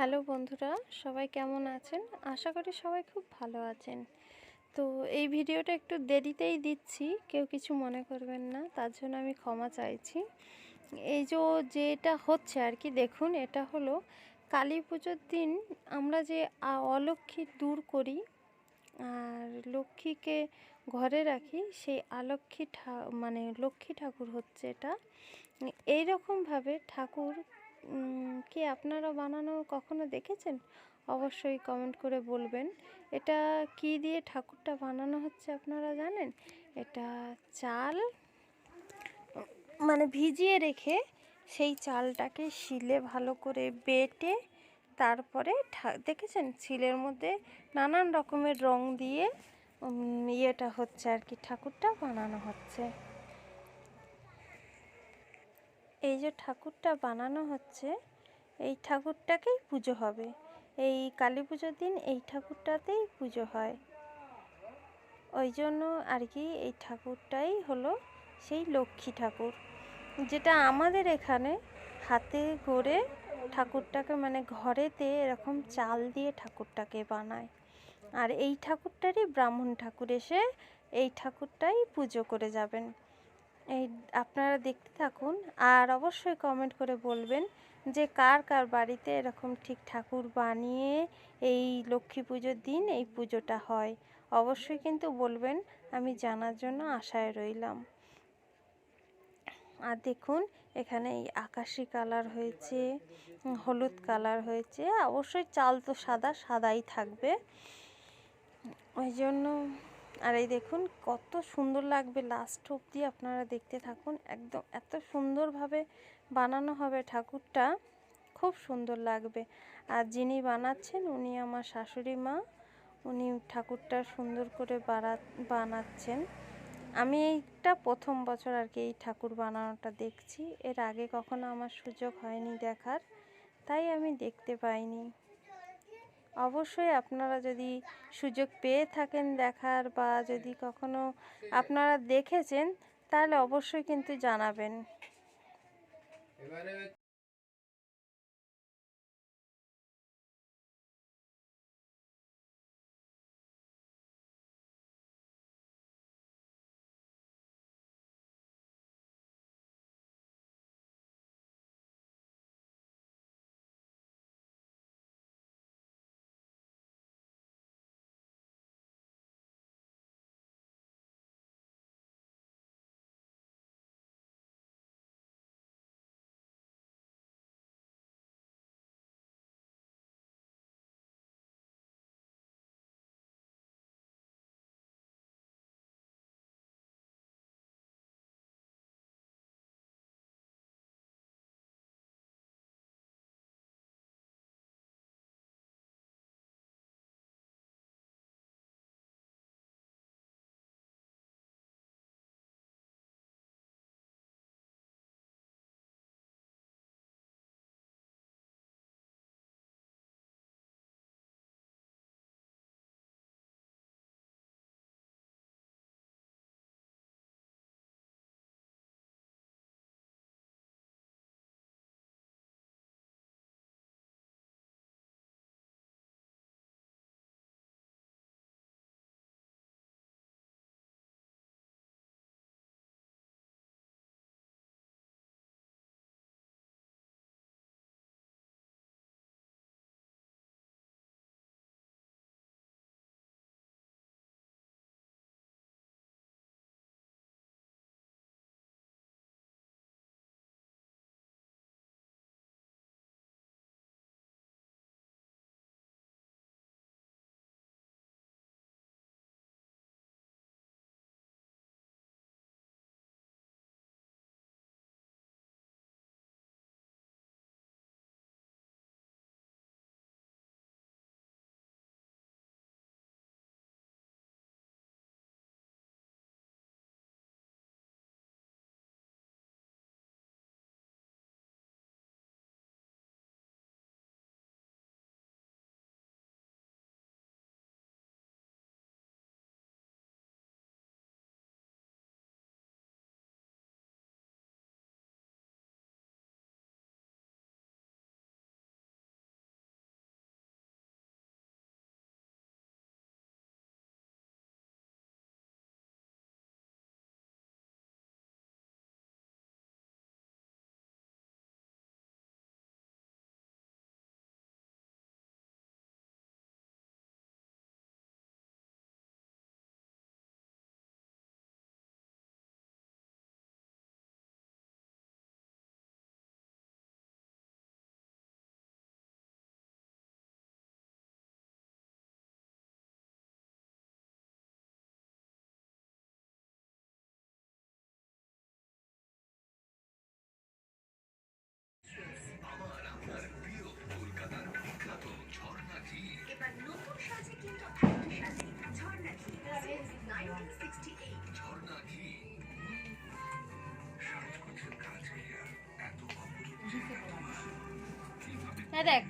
Hello বন্ধুরা, সবাই কেমন আছেন? আশা করি সবাই খুব ভালো আছেন। তো এই ভিডিওটা একটু দেরিতেই দিচ্ছি, কেউ কিছু মনে করবেন না, তার জন্য আমি ক্ষমা চাইছি। এই যে যেটা হচ্ছে আর কি, দেখুন, এটা হলো কালী পুজোর দিন আমরা যে অলক্ষী দূর করি আর লক্ষ্মীকে ঘরে রাখি, সেই অলক্ষী ঠা মানে লক্ষ্মী ঠাকুর হচ্ছে এটা। এইরকমভাবে ঠাকুর কি আপনারা বানানো কখনো দেখেছেন? অবশ্যই কমেন্ট করে বলবেন। এটা কি দিয়ে ঠাকুরটা বানানো হচ্ছে আপনারা জানেন? এটা চাল মানে ভিজিয়ে রেখে সেই চালটাকে শিলে ভালো করে বেটে তারপরে দেখেছেন? শিলের মধ্যে নানান রকমের রং দিয়ে ইয়েটা হচ্ছে আর কি, ঠাকুরটা বানানো হচ্ছে। এই যে ঠাকুরটা বানানো হচ্ছে, এই ঠাকুরটাকেই পুজো হবে। এই কালী পুজোর দিন এই ঠাকুরটাতেই পুজো হয়। ওই জন্য আর কি এই ঠাকুরটাই হলো সেই লক্ষ্মী ঠাকুর। যেটা আমাদের এখানে হাতে গড়ে ঠাকুরটাকে মানে ঘরেতে এরকম চাল দিয়ে ঠাকুরটাকে বানায়। আর এই ঠাকুরটারই ব্রাহ্মণ ঠাকুর এসে এই ঠাকুরটাই পুজো করে যাবেন। এই আপনারা দেখতে থাকুন আর অবশ্যই কমেন্ট করে বলবেন যে কার কার বাড়িতে এরকম ঠিক ঠাকুর বানিয়ে এই লক্ষ্মী পুজোর দিন এই পুজোটা হয়। অবশ্যই কিন্তু বলবেন, আমি জানার জন্য আশায় রইলাম। আর দেখুন, এখানে এই আকাশি কালার হয়েছে, হলুদ কালার হয়েছে, অবশ্যই চাল তো সাদা, সাদাই থাকবে। ওই জন্য আর এই দেখুন, কত সুন্দর লাগবে লাস্ট অবধি আপনারা দেখতে থাকুন। একদম এত সুন্দরভাবে বানানো হবে ঠাকুরটা, খুব সুন্দর লাগবে। আর যিনি বানাচ্ছেন, উনি আমার শাশুড়ি মা, উনি ঠাকুরটা সুন্দর করে বাড়া বানাচ্ছেন। আমি এইটা প্রথম বছর আর কি এই ঠাকুর বানানোটা দেখছি। এর আগে কখনো আমার সুযোগ হয়নি দেখার, তাই আমি দেখতে পাইনি। অবশ্যই আপনারা যদি সুযোগ পেয়ে থাকেন দেখার বা যদি কখনো আপনারা দেখেছেন, তাহলে অবশ্যই কিন্তু জানাবেন। হ্যাঁ দেখ।